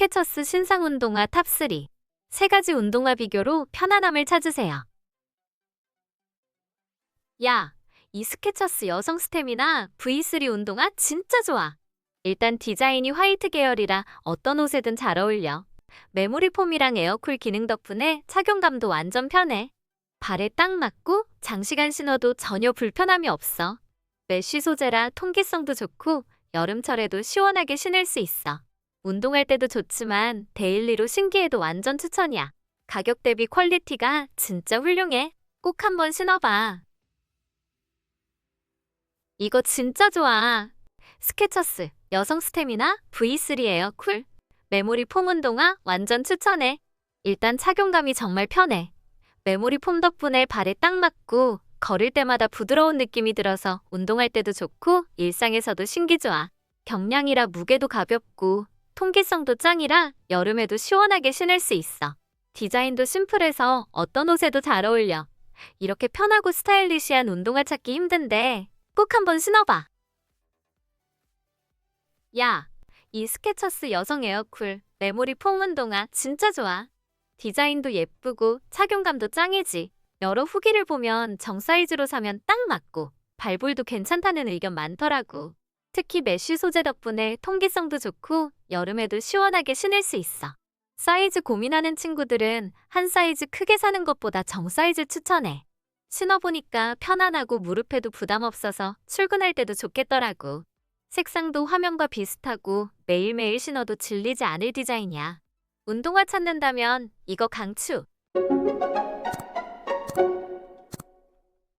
스케쳐스 신상 운동화 탑3. 세 가지 운동화 비교로 편안함을 찾으세요. 야, 이 스케쳐스 여성 스템이나 V3 운동화 진짜 좋아. 일단 디자인이 화이트 계열이라 어떤 옷에든 잘 어울려. 메모리 폼이랑 에어쿨 기능 덕분에 착용감도 완전 편해. 발에 딱 맞고 장시간 신어도 전혀 불편함이 없어. 메쉬 소재라 통기성도 좋고 여름철에도 시원하게 신을 수 있어. 운동할 때도 좋지만 데일리로 신기해도 완전 추천이야. 가격 대비 퀄리티가 진짜 훌륭해. 꼭 한번 신어봐. 이거 진짜 좋아. 스케쳐스 여성 스템이나 V3 에어쿨 메모리 폼 운동화 완전 추천해. 일단 착용감이 정말 편해. 메모리 폼 덕분에 발에 딱 맞고 걸을 때마다 부드러운 느낌이 들어서 운동할 때도 좋고 일상에서도 신기 좋아. 경량이라 무게도 가볍고 통기성도 짱이라 여름에도 시원하게 신을 수 있어. 디자인도 심플해서 어떤 옷에도 잘 어울려. 이렇게 편하고 스타일리시한 운동화 찾기 힘든데 꼭 한번 신어봐. 야, 이 스케쳐스 여성 에어쿨 메모리 폼 운동화 진짜 좋아. 디자인도 예쁘고 착용감도 짱이지. 여러 후기를 보면 정 사이즈로 사면 딱 맞고 발볼도 괜찮다는 의견 많더라고. 특히 메쉬 소재 덕분에 통기성도 좋고 여름에도 시원하게 신을 수 있어. 사이즈 고민하는 친구들은 한 사이즈 크게 사는 것보다 정 사이즈 추천해. 신어보니까 편안하고 무릎에도 부담 없어서 출근할 때도 좋겠더라고. 색상도 화면과 비슷하고 매일매일 신어도 질리지 않을 디자인이야. 운동화 찾는다면 이거 강추.